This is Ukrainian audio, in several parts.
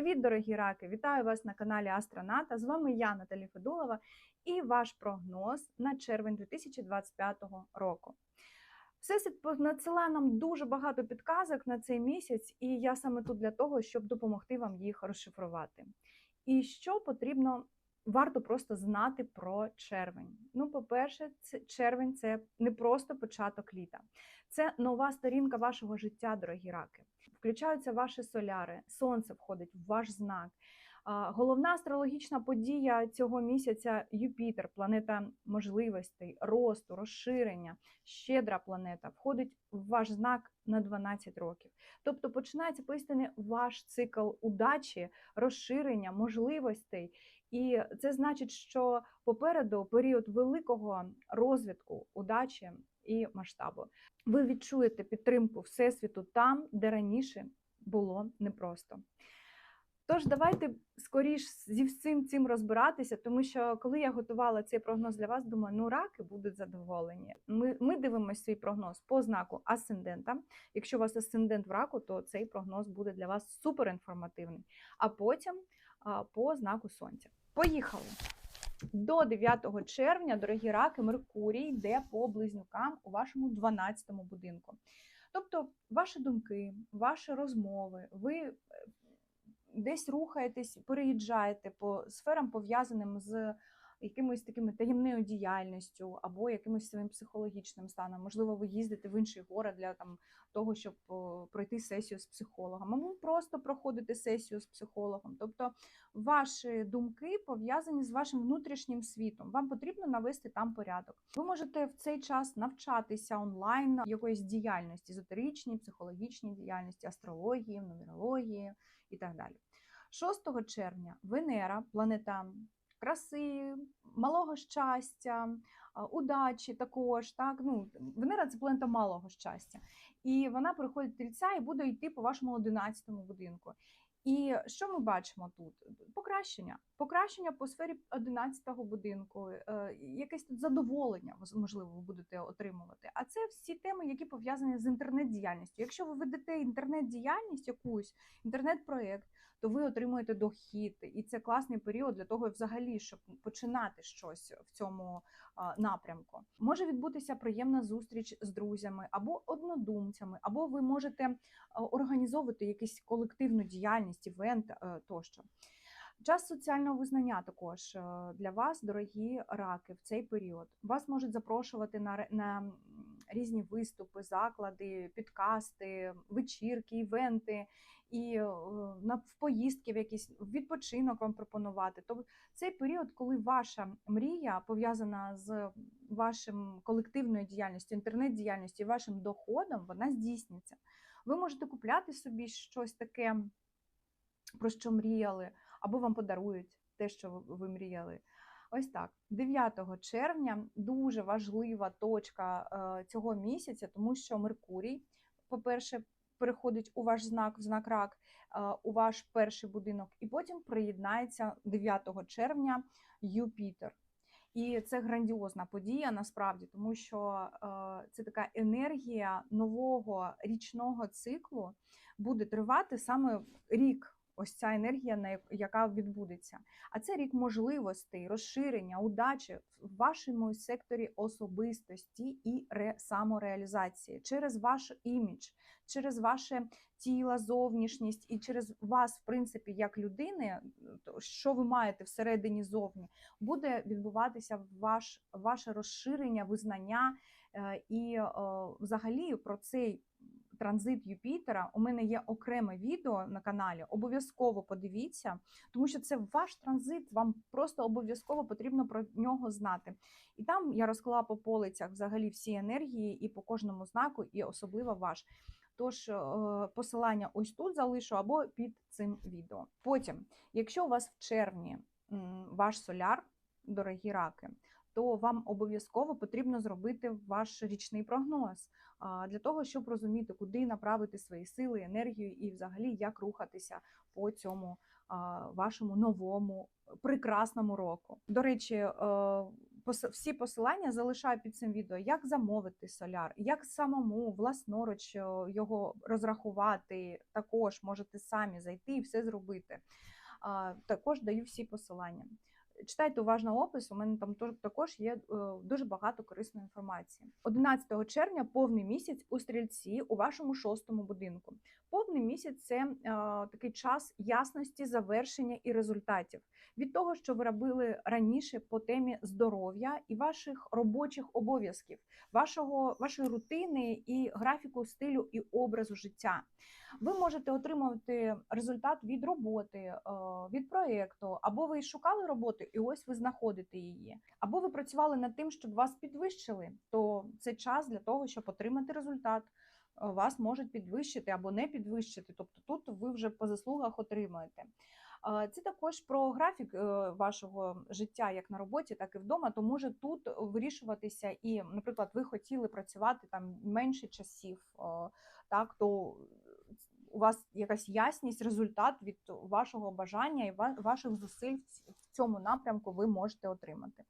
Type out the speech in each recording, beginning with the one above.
Привіт, дорогі раки! Вітаю вас на каналі Астроната. З вами я, Наталі Федулова, і ваш прогноз на червень 2025 року. Всесвіт надсилає нам дуже багато підказок на цей місяць, і я саме тут для того, щоб допомогти вам їх розшифрувати. І що потрібно, варто просто знати про червень. Ну, по-перше, червень це не просто початок літа, це нова сторінка вашого життя, дорогі раки. Включаються ваші соляри, сонце входить в ваш знак. Головна астрологічна подія цього місяця Юпітер, планета можливостей, росту, розширення, щедра планета, входить в ваш знак на 12 років. Тобто починається поістине ваш цикл удачі, розширення, можливостей. І це значить, що попереду період великого розвитку, удачі і масштабу. Ви відчуєте підтримку Всесвіту там, де раніше було непросто. Тож, давайте скоріш зі всім цим розбиратися, тому що коли я готувала цей прогноз для вас, думаю, ну раки будуть задоволені. Ми ми дивимося свій прогноз по знаку асцендента. Якщо у вас асцендент в раку, то цей прогноз буде для вас суперінформативний. А потім а, по знаку сонця. Поїхали! До 9 червня, дорогі раки, Меркурій йде по близнюкам у вашому 12-му будинку. Тобто, ваші думки, ваші розмови, ви десь рухаєтесь, переїжджаєте по сферам, пов'язаним з якимось такими таємною діяльністю або якимось своїм психологічним станом. Можливо, ви їздите в інший город для там того, щоб пройти сесію з психологом, або просто проходите сесію з психологом. Тобто ваші думки пов'язані з вашим внутрішнім світом. Вам потрібно навести там порядок. Ви можете в цей час навчатися онлайн якоїсь діяльності, езотеричній, психологічній діяльності, астрології, нумерології і так далі. 6 червня Венера, планета краси, малого щастя, удачі також. Так? Ну, Венера це планета малого щастя. І вона приходить тільця і буде йти по вашому 11-му будинку. І що ми бачимо тут? Покращення. Покращення по сфері 11-го будинку, е, якесь тут задоволення, можливо, ви будете отримувати. А це всі теми, які пов'язані з інтернет-діяльністю. Якщо ви ведете інтернет-діяльність, якусь інтернет-проєкт, то ви отримуєте дохід, і це класний період для того, взагалі, щоб починати щось в цьому напрямку. Може відбутися приємна зустріч з друзями або однодумцями, або ви можете організовувати якусь колективну діяльність, івент е, тощо. Час соціального визнання також е, для вас, дорогі раки, в цей період. Вас можуть запрошувати на на різні виступи, заклади, підкасти, вечірки, івенти і е, на в поїздки в якісь відпочинок вам пропонувати. Тобто цей період, коли ваша мрія пов'язана з вашим колективною діяльністю, інтернет-діяльністю, вашим доходом, вона здійсниться. Ви можете купляти собі щось таке, про що мріяли або вам подарують те, що ви мріяли. Ось так, 9 червня дуже важлива точка е, цього місяця, тому що Меркурій, по-перше, переходить у ваш знак, в знак рак, е, у ваш перший будинок, і потім приєднається 9 червня Юпітер. І це грандіозна подія насправді, тому що е, це така енергія нового річного циклу буде тривати саме рік ось ця енергія, яка відбудеться. А це рік можливостей, розширення, удачі в вашому секторі особистості і самореалізації через ваш імідж, через ваше тіло, зовнішність і через вас, в принципі, як людини, що ви маєте всередині зовні, буде відбуватися ваш, ваше розширення, визнання е, і взагалі про цей транзит Юпітера. У мене є окреме відео на каналі. Обов'язково подивіться, тому що це ваш транзит. Вам просто обов'язково потрібно про нього знати. І там я розклала по полицях взагалі всі енергії і по кожному знаку, і особливо ваш. Тож е, посилання ось тут залишу або під цим відео. Потім, якщо у вас в червні ваш соляр, дорогі раки, то вам обов'язково потрібно зробити ваш річний прогноз для того, щоб розуміти, куди направити свої сили, енергію і, взагалі, як рухатися по цьому вашому новому прекрасному року. До речі, е, всі посилання залишаю під цим відео, як замовити соляр, як самому власноруч е, його розрахувати. Також можете самі зайти і все зробити. Також даю всі посилання. Читайте уважно опис, у мене там також є е, дуже багато корисної інформації. 11 червня повний місяць у стрільці у вашому шостому будинку. Повний місяць це е, такий час ясності, завершення і результатів від того, що ви робили раніше по темі здоров'я і ваших робочих обов'язків, вашого вашої рутини і графіку стилю і образу життя. Ви можете отримувати результат від роботи, е, від проєкту, або ви шукали роботу, і ось ви знаходите її, або ви працювали над тим, щоб вас підвищили. То це час для того, щоб отримати результат. Е, Вас можуть підвищити або не підвищити. Тобто тут ви вже по заслугах отримаєте. Е, Це також про графік е, вашого життя, як на роботі, так і вдома. То може тут вирішуватися, і, наприклад, ви хотіли працювати там менше часів, так то у вас якась ясність, результат від вашого бажання і ва- ваших зусиль в цьому напрямку ви можете отримати.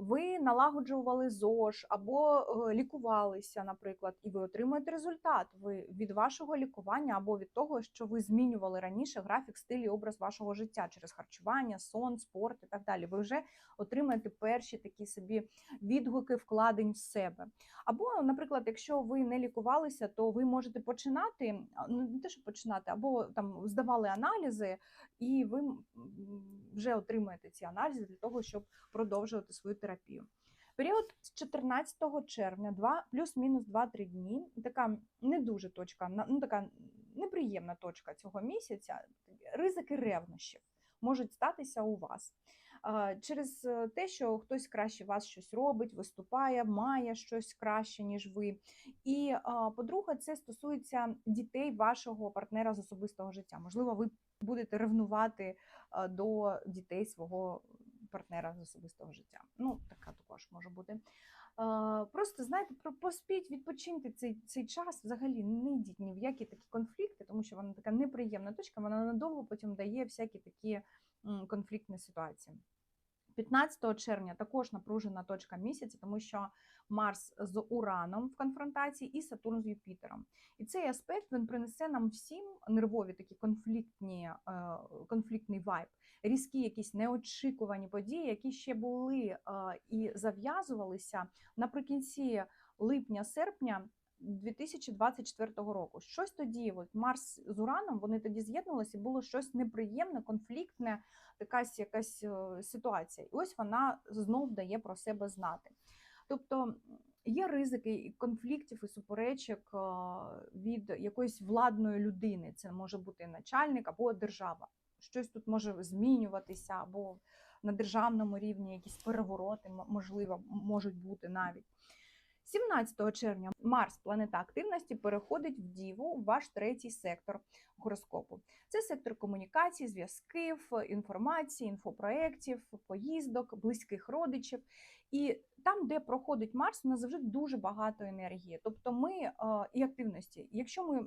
Ви налагоджували ЗОЖ або е, лікувалися, наприклад, і ви отримуєте результат. Ви від вашого лікування або від того, що ви змінювали раніше графік, стиль і образ вашого життя через харчування, сон, спорт і так далі. Ви вже отримаєте перші такі собі відгуки вкладень в себе. Або, наприклад, якщо ви не лікувалися, то ви можете починати, ну не те, що починати, або там здавали аналізи, і ви вже отримаєте ці аналізи для того, щоб продовжувати свою терапію. Період з 14 червня, 2, плюс-мінус 2-3 дні. Така не дуже точка, ну така неприємна точка цього місяця. Ризики ревнощів можуть статися у вас. Через е, те, що хтось краще вас щось робить, виступає, має щось краще, ніж ви. І по-друге, це стосується дітей вашого партнера з особистого життя. Можливо, ви будете ревнувати до дітей свого партнера з особистого життя. Ну, така також може бути. Просто знаєте, поспіть, відпочиньте цей, цей час. Взагалі не йдіть ні в які такі конфлікти, тому що вона така неприємна точка, вона надовго потім дає всякі такі конфліктні ситуації. 15 червня також напружена точка місяця, тому що Марс з Ураном в конфронтації і Сатурн з Юпітером. І цей аспект він принесе нам всім нервові такі конфліктні, е, конфліктний вайб, різкі якісь неочікувані події, які ще були е, і зав'язувалися наприкінці липня-серпня 2024 року. Щось тоді, от Марс з Ураном, вони тоді з'єднувалися, було щось неприємне, конфліктне, якась якась е, ситуація. І ось вона знов дає про себе знати. Тобто є ризики і конфліктів і суперечок е, від якоїсь владної людини. Це може бути начальник або держава. Щось тут може змінюватися, або на державному рівні якісь перевороти, можливо, можуть бути навіть. 17 червня Марс, планета активності, переходить в Діву, ваш третій сектор гороскопу. Це сектор комунікацій, зв'язків, інформації, інфопроєктів, поїздок, близьких родичів. І там, де проходить Марс, у нас завжди дуже багато енергії. Тобто ми е, і активності. Якщо ми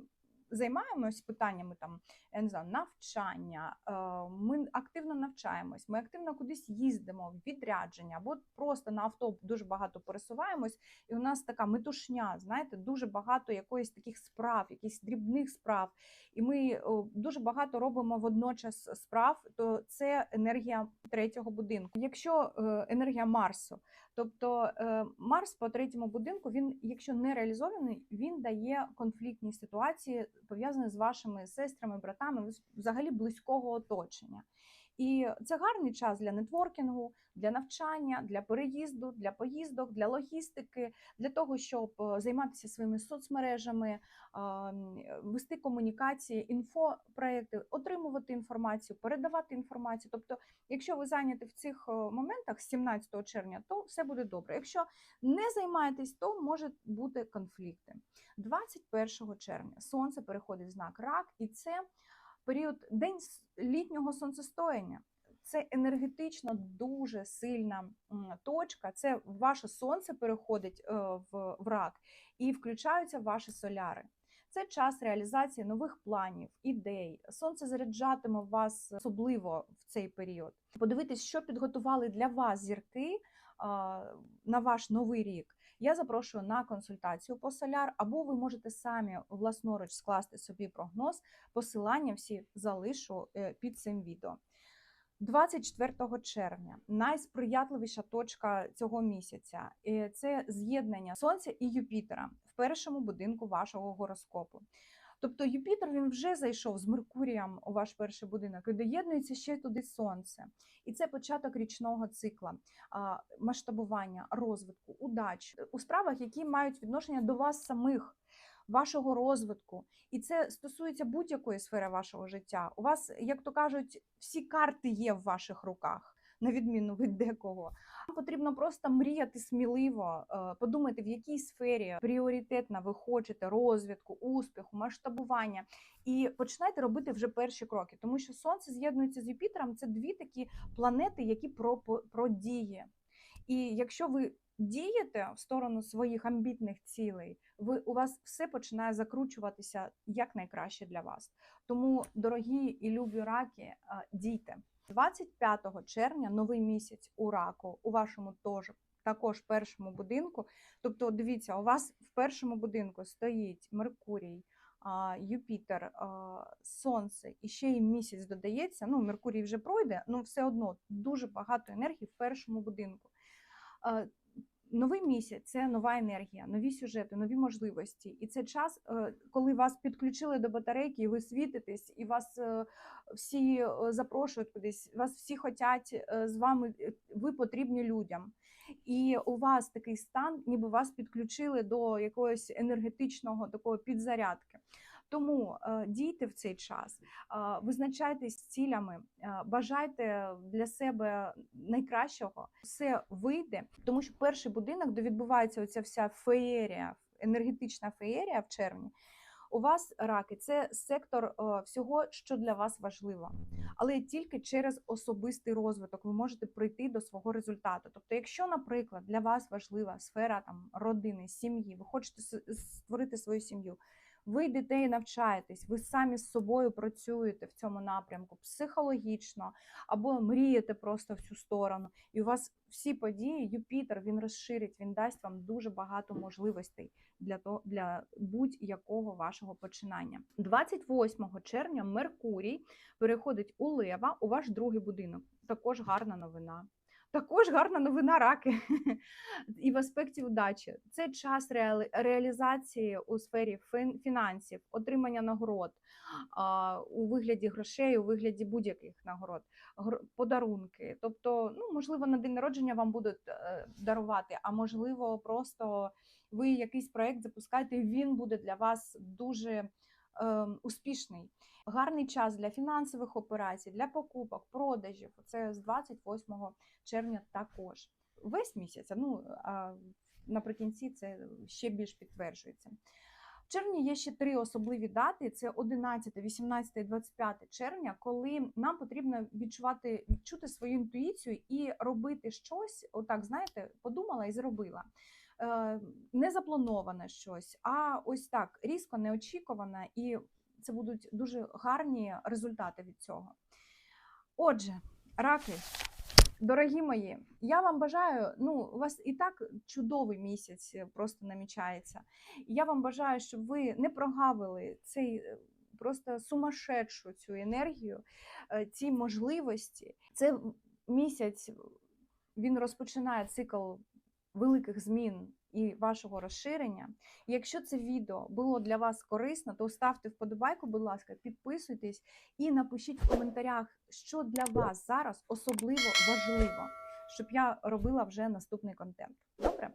займаємось питаннями там, я не знаю, навчання, е, ми активно навчаємось, ми активно кудись їздимо, в відрядження, або просто на авто дуже багато пересуваємось, і у нас така метушня, знаєте, дуже багато якоїсь таких справ, якихось дрібних справ, і ми о, дуже багато робимо водночас справ, то це енергія третього будинку. Якщо е, енергія Марсу, тобто е, Марс по третьому будинку, він, якщо не реалізований, він дає конфліктні ситуації, пов'язані з вашими сестрами, братами, взагалі близького оточення. І це гарний час для нетворкінгу, для навчання, для переїзду, для поїздок, для логістики, для того, щоб е, займатися своїми соцмережами, вести комунікації, інфопроекти, отримувати інформацію, передавати інформацію. Тобто, якщо ви зайняті в цих е, моментах з 17 червня, то все буде добре. Якщо не займаєтесь, то можуть бути конфлікти. 21 червня сонце переходить в знак рак, і це період день літнього сонцестояння. Це енергетично дуже сильна точка. Це ваше сонце переходить е, в, рак і включаються ваші соляри. Це час реалізації нових планів, ідей. Сонце заряджатиме вас особливо в цей період. Подивитись, що підготували для вас зірки на ваш новий рік, я запрошую на консультацію по соляр, або ви можете самі власноруч скласти собі прогноз. Посилання всі залишу е, під цим відео. 24 червня найсприятливіша точка цього місяця е, це з'єднання Сонця і Юпітера в першому будинку вашого гороскопу. Тобто Юпітер він вже зайшов з Меркурієм у ваш перший будинок і доєднується ще туди сонце. І це початок річного цикла, масштабування, розвитку, удач у справах, які мають відношення до вас самих, вашого розвитку. І це стосується будь-якої сфери вашого життя. У вас, як то кажуть, всі карти є в ваших руках. На відміну від декого, потрібно просто мріяти сміливо, е, подумати, в якій сфері пріоритетно ви хочете розвитку, успіху, масштабування, і починайте робити вже перші кроки, тому що сонце з'єднується з Юпітером. Це дві такі планети, які про, про дії. І якщо ви дієте в сторону своїх амбітних цілей, ви у вас все починає закручуватися як найкраще для вас. Тому, дорогі і любі раки, е, дійте. 25 червня новий місяць у раку у вашому теж. також першому будинку. Тобто, дивіться, у вас в першому будинку стоїть Меркурій, Юпітер, Сонце і ще й місяць додається. Ну, Меркурій вже пройде, але все одно дуже багато енергії в першому будинку. Новий місяць це нова енергія, нові сюжети, нові можливості. І це час, е, коли вас підключили до батарейки, і ви світитесь, і вас е, всі е, запрошують кудись, вас всі хочуть з вами, ви потрібні людям. І у вас такий стан, ніби вас підключили до якогось енергетичного такого підзарядки. Тому е, дійте в цей час, е, визначайтесь цілями, е, бажайте для себе найкращого, все вийде, тому що перший будинок, де відбувається оця вся феєрія, енергетична феєрія в червні. У вас раки це сектор всього, що для вас важливо, але тільки через особистий розвиток ви можете прийти до свого результату. Тобто, якщо, наприклад, для вас важлива сфера там родини, сім'ї, ви хочете створити свою сім'ю. Ви дітей навчаєтесь, ви самі з собою працюєте в цьому напрямку психологічно або мрієте просто в цю сторону. І у вас всі події, Юпітер він розширить, він дасть вам дуже багато можливостей для того, для будь-якого вашого починання. 28 червня Меркурій переходить у Лева у ваш другий будинок. Також гарна новина. Також гарна новина раки і в аспекті удачі. Це час реалізації у сфері фінансів, отримання нагород у вигляді грошей, у вигляді будь-яких нагород, подарунки. Тобто, ну можливо, на день народження вам будуть е, дарувати, а можливо, просто ви якийсь проект запускаєте, і він буде для вас дуже успішний. Гарний час для фінансових операцій, для покупок, продажів. Це з 28 червня також. Весь місяць, ну а наприкінці це ще більш підтверджується. В червні є ще три особливі дати: це 11, 18 і 25 червня, коли нам потрібно відчувати, відчути свою інтуїцію і робити щось, отак, знаєте, подумала і зробила. Е, не заплановане щось, а ось так різко неочікуване, і це будуть дуже гарні результати від цього. Отже, раки. Дорогі мої, я вам бажаю, ну, у вас і так чудовий місяць просто намічається. Я вам бажаю, щоб ви не прогавили цей е, просто сумасшедшу цю енергію, е, ці можливості. Це місяць він розпочинає цикл великих змін і вашого розширення. І якщо це відео було для вас корисно, то ставте вподобайку, будь ласка, підписуйтесь і напишіть в коментарях, що для вас зараз особливо важливо, щоб я робила вже наступний контент. Добре?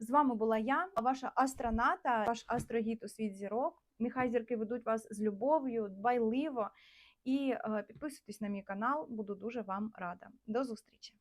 З вами була я, ваша астроната, ваш астрогід у світ зірок. Нехай зірки ведуть вас з любов'ю, дбайливо. І е, підписуйтесь на мій канал, буду дуже вам рада. До зустрічі!